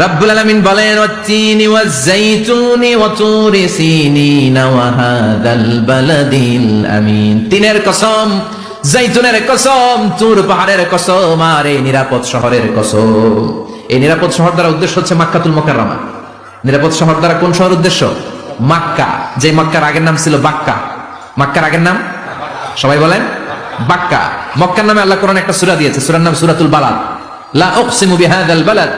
রাব্বুল আলামিন বলেন, ওয়াত-তিনি ওয়াজ-যাইতুনি ওয়া তুরি সিনিন ওয়া হাদাল বালাদিল আমিন। তিনের কসম জাইতুনের কসম, তুর পাহাড়ের কসম আর এই নিরাপদ শহরের কসম। এই নিরাপদ শহর দ্বারা উদ্দেশ্য হচ্ছে মাক্কাতুল মুকাররমা। নিরাপদ শহর দ্বারা কোন শহর উদ্দেশ্য? মাক্কা। যে মক্কার আগের নাম ছিল বাক্কা। মাক্কার আগের নাম? সবাই বলেন, বাক্কা। মক্কার নামে আল্লাহ কোরআন একটা সূরা দিয়েছে। সূরার নাম সূরাতুল বালাদ। লা উকসিমু বিহাদাল বালাদ।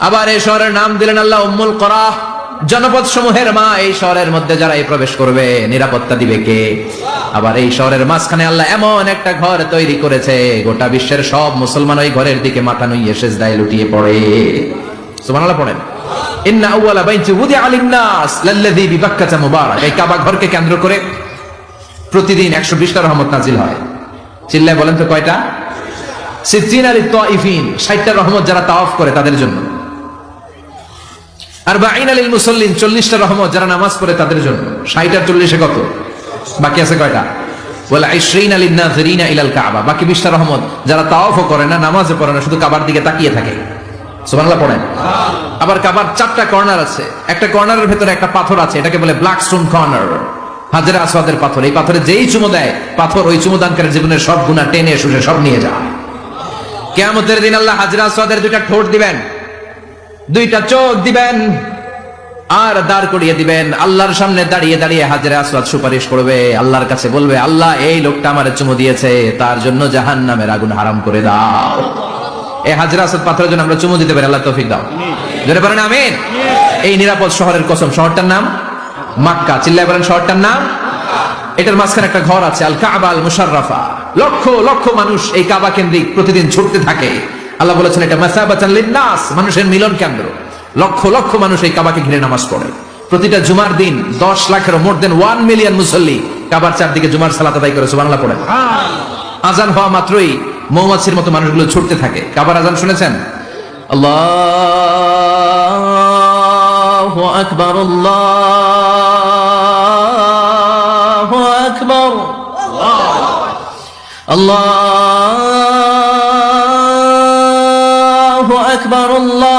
আবার এই শহরের নাম দিলেন আল্লাহ উম্মুল করা। জনপদ সমূহের মা এই শহরের মধ্যে যারা এই প্রবেশ করবে, নিরাপত্তা দিবে কে? আবার এই শহরের মাঝখানে আল্লাহ এমন একটা ঘর তৈরি করেছে, গোটা বিশ্বের সব মুসলমান ওই ঘরের দিকে মাথা নুইয়ে সেজদায় লুটিয়ে পড়ে। সুবহানাল্লাহ পড়েন। ইন্না এই কাবা ঘরকে কেন্দ্র করে প্রতিদিন 120 টা রহমত নাজিল হয়। চিল্লায় বলেন তো কয়টা? সিদ্দিন আলী তাইফিন 60 টা রহমত যারা করে তাদের জন্য। আর বাইন মুসল্লিন 40 টা রহমত যারা নামাজ পড়ে তাদের জন্য। 60 আর 40 এ কত? বাকি আছে কয়টা? ওয়ালা 20 আলিন নাযিরিনা ইলাল কাবা। বাকি 20 রহমত যারা তাওয়াফও করে না, নামাজও পড়ে না, শুধু কাবার দিকে তাকিয়ে থাকে। আবার কাবার চারটা কর্নার আছে। একটা কর্নারের ভেতরে একটা পাথর আছে, এটাকে বলে ব্ল্যাক স্টোন কর্নার। হাজারে আসওয়াদের পাথর। এই পাথরে যেই চুমো দেয়, পাথর ওই চুমো চুমোদানকারীর জীবনের সব গুণা টেনে শুষে সব নিয়ে যায়। কেয়ামতের দিন আল্লাহ হাজরা আসওয়াদের দুইটা ঠোঁট দিবেন, দুইটা চোখ দিবেন, আর দাঁড় করিয়ে দিবেন। আল্লাহর সামনে দাঁড়িয়ে দাঁড়িয়ে হাজরে আসওয়াদ সুপারিশ করবে। আল্লাহর কাছে বলবে, আল্লাহ, এই লোকটা আমার চুমু দিয়েছে, তার জন্য জাহান নামের আগুন হারাম করে দাও। এই হাজরা আসাদ পাথরের জন্য আমরা চুমু দিতে পারি আল্লাহ তৌফিক দাও। জোরে পারেন আমিন। এই নিরাপদ শহরের কসম শহরটার নাম মাক্কা, চিল্লায় বলেন শহরটার নাম এটার মাঝখানে একটা ঘর আছে আল কাবা আল মুশাররাফা লক্ষ লক্ষ মানুষ এই কাবা কেন্দ্রিক প্রতিদিন ছুটতে থাকে। আল্লাহ বলেছেন, এটা মাসাবাতান লিন্নাস, মানুষের মিলন কেন্দ্র। লক্ষ লক্ষ মানুষ এই কাবাকে ঘিরে নামাজ পড়ে। প্রতিটা জুমার দিন দশ লাখের মোর দেন ওয়ান মিলিয়ন মুসল্লি কাবার চারদিকে জুমার সালাত আদায় করে, সুবহানাল্লাহ পড়ে। আজান হওয়া মাত্রই মৌমাছির মতো মানুষগুলো ছুটতে থাকে। কাবার আজান শুনেছেন? আল্লাহু আকবার, আল্লাহু আকবার। আল্লাহু আকবার, আল্লাহু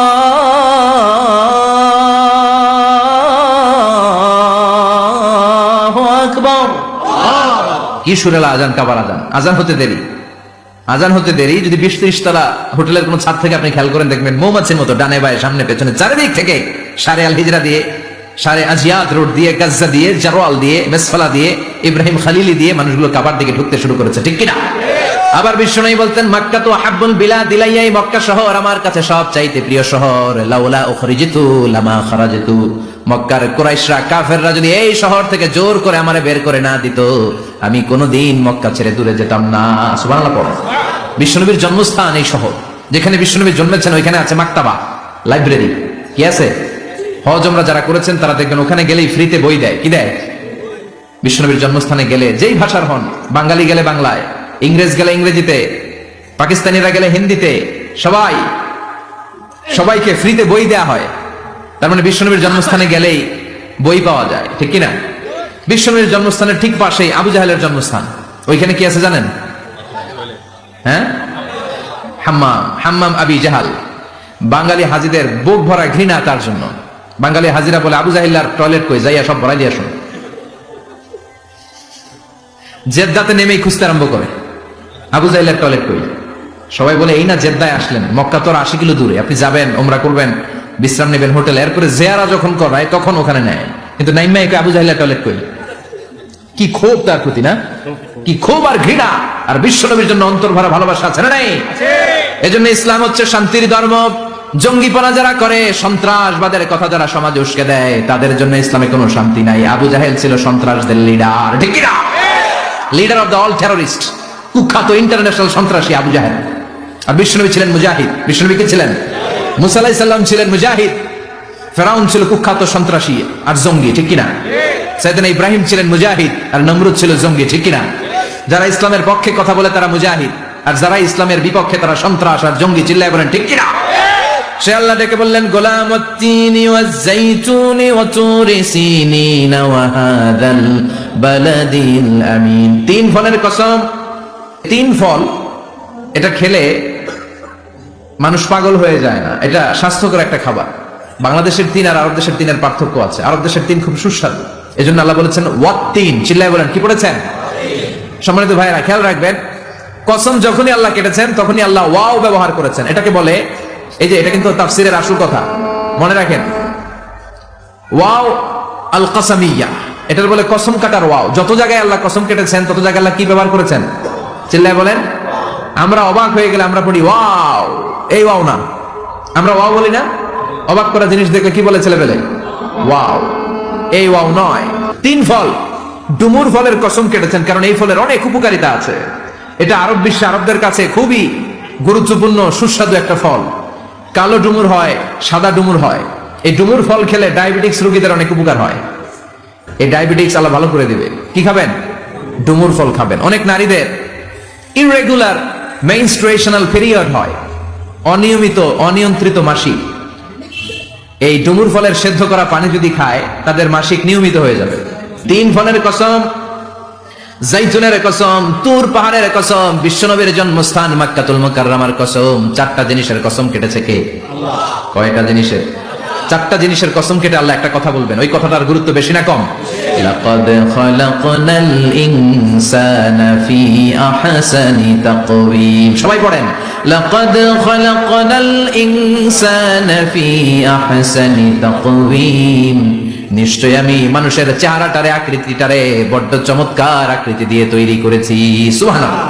কি সুরেলা আজান, কাবার আজান? আজান হতে দেরি। আজান হতে দেরি, যদি বিশ ত্রিশ তলা হোটেলের কোন ছাদ থেকে আপনি খেয়াল করেন, দেখবেন মৌমাছির মতো ডানে বায়ে সামনে পেছনে চারিদিক থেকে সারে আল হিজরা দিয়ে সারে আজিয়াত রোড দিয়ে, গাজ্জা দিয়ে, জারোয়াল দিয়ে, মেসফালা দিয়ে, ইব্রাহিম খালিলি দিয়ে মানুষগুলো কাবার দিকে ঢুকতে শুরু করেছে। ঠিক কিনা? আবার বিশ্বনবী বলতেন, মক্কা তো হাব্বুল বিলা দিলাইয়াই মক্কা শহর আমার কাছে সব চাইতে প্রিয় শহর। লাউলা উখরিজিতু লামা খারাজিতু। মক্কার কুরাইশরা, কাফেররা যদি এই শহর থেকে জোর করে আমারে বের করে না দিত, আমি কোনোদিন মক্কা ছেড়ে দূরে যেতাম না। সুবহানাল্লাহ, পড়ো। জন্মস্থান এই শহর, যেখানে বিশ্বনবী জন্মেছেন, ওইখানে আছে মাক্তাবা লাইব্রেরি। কি আছে? হজ আমরা যারা করেছেন, তারা দেখবেন ওখানে গেলেই ফ্রিতে বই দেয়। কি দেয়? বিশ্বনবীর জন্মস্থানে গেলে, যেই ভাষার হন, বাঙালি গেলে বাংলায়, ইংরেজ গেলে ইংরেজিতে, পাকিস্তানিরা গেলে হিন্দিতে, সবাই, সবাইকে ফ্রিতে বই দেয়া হয়। তার মানে বিশ্বনবীর জন্মস্থানে গেলেই বই পাওয়া যায়, ঠিক কিনা? বিশ্বনবীর জন্মস্থানের ঠিক পাশেই আবু জাহেলের জন্মস্থান। ওইখানে কি আছে জানেন? হ্যাঁ? হাম্মাম হাম্মাম আবি জাহাল। বাঙালি হাজিদের বুক ভরা ঘৃণা তার জন্য। বাঙালি হাজিরা বলে আবু জাহিল্লার টয়লেট কই? যাইয়া সব ভরাই দিয়ে আসুন জেদ্দাতে নেমেই খুঁজতে আরম্ভ করে। আবু জাহিল্লার টয়লেট কই? সবাই বলে এই না জেদ্দায় আসলেন। মক্কা তোর আশি কিলো দূরে। আপনি যাবেন ওমরা করবেন বিশ্রাম নেবেন হোটেল। এরপরে জেয়ারা যখন করায় তখন ওখানে নেয়। কিন্তু নাইমা একে আবু জাহিল্লার টয়লেট কই? কি ক্ষোভ তার প্রতি না? কি ক্ষোভ আর ঘৃণা? আর বিশ্ব বিশ্বনবীর জন্য অন্তর ভরা ভালোবাসা আছে না নাই? এজন্য ইসলাম হচ্ছে শান্তির ধর্ম। জঙ্গিপনা যারা করে, সন্ত্রাসবাদের কথা যারা সমাজে উস্কে দেয়, তাদের জন্য ইসলামে কোনো শান্তি নাই। আবু জাহেল ছিল সন্ত্রাসদের লিডার ঠিক কিনা? Leader of the all terrorist কুখ্যাত ইন্টারন্যাশনাল সন্ত্রাসী আবু জাহেল। আর বিশ্বনবী ছিলেন মুজাহিদ। বিশ্বনবী কে ছিলেন? মুসাল্লাহ সাল্লাম ছিলেন মুজাহিদ। ফেরাউন ছিল কুখ্যাত সন্ত্রাসী আর জঙ্গি। ঠিক কিনা? সাইদান ইব্রাহিম ছিলেন মুজাহিদ আর নমরুদ ছিল জঙ্গি। ঠিক কিনা? যারা ইসলামের পক্ষে কথা বলে তারা মুজাহিদ। আর যারা ইসলামের বিপক্ষে তারা সন্ত্রাস আর জঙ্গি। চিল্লায় বলেন, ঠিক কিনা? সে আল্লাহ ডেকে বললেন গোলাম তিন ফলের কসম, তিন ফল, এটা খেলে মানুষ পাগল হয়ে যায় না। এটা স্বাস্থ্যকর একটা খাবার। বাংলাদেশের তিন আর আরব দেশের তিনের পার্থক্য আছে। আরব দেশের তিন খুব সুস্বাদু। এই জন্য আল্লাহ বলেছেন ওয়াত তিন চিল্লায় বলেন, কি পড়েছেন? সম্মানিত ভাইয়েরা, খেয়াল রাখবেন, কসম যখনই আল্লাহ কেটেছেন, তখনই আল্লাহ ওয়াও ব্যবহার করেছেন। এটাকে বলে এই যে, এটা কিন্তু তাফসিরের আসল কথা। মনে রাখেন। ওয়াও আল কাসামিয়া এটার বলে কসম কাটার ওয়াও। যত জায়গায় আল্লাহ কসম কেটেছেন, তত জায়গায় আল্লাহ কি ব্যবহার করেছেন? চিল্লায় বলেন, আমরা অবাক হয়ে গেলে আমরা পড়ি, ওয়াও! এই ওয়াও না। আমরা ওয়াও বলি না? অবাক করা জিনিস দেখলে কি বলে ছেলে পেলে ওয়াও! এই ওয়াও নয়। তিন ফল। ডুমুর ফলের কসম কেটেছেন, কারণ এই ফলের অনেক উপকারিতা আছে। এটা আরব বিশ্বে, আরবদের কাছে খুবই গুরুত্বপূর্ণ, সুস্বাদু একটা ফল। কালো ডুমুর হয়, সাদা ডুমুর হয়। এই ডুমুর ফল খেলে ডায়াবেটিক্স রোগীদের অনেক উপকার হয়। এই ডায়াবেটিক্স আল্লাহ ভালো করে দিবে কি খাবেন? ডুমুর ফল খাবেন। অনেক নারীদের ইরেগুলার মেইনস্ট্রুয়েশনাল পিরিয়ড হয়। অনিয়মিত, অনিয়ন্ত্রিত মাসিক। এই ডুমুর ফলের সেদ্ধ করা পানি যদি খায়, তাদের মাসিক নিয়মিত হয়ে যাবে। তিন ফলের কসম জাইতুনের কসম তুর পাহাড়ের কসম বিশ্বনবীর জন্মস্থান মাক্কাতুল মুকাররমার কসম। চারটা জিনিসের কসম কেটেছে কে? কয়টা জিনিসের? চারটা জিনিসের কসম কেটে আল্লাহ একটা কথা বলবেন। ওই কথাটার গুরুত্ব বেশি না কম? লাকাদ খালাকনাল ইনসানা ফি আহসানি তাকওয়িম। সবাই পড়েন। লাকাদ খালাকনাল ইনসানা ফি আহসানি তাকওয়িম। নিশ্চয় আমি মানুষের চেহারাটারে আকৃতিটারে বড্ড চমৎকার আকৃতি দিয়ে তৈরি করেছি। সুবহানাল্লাহ।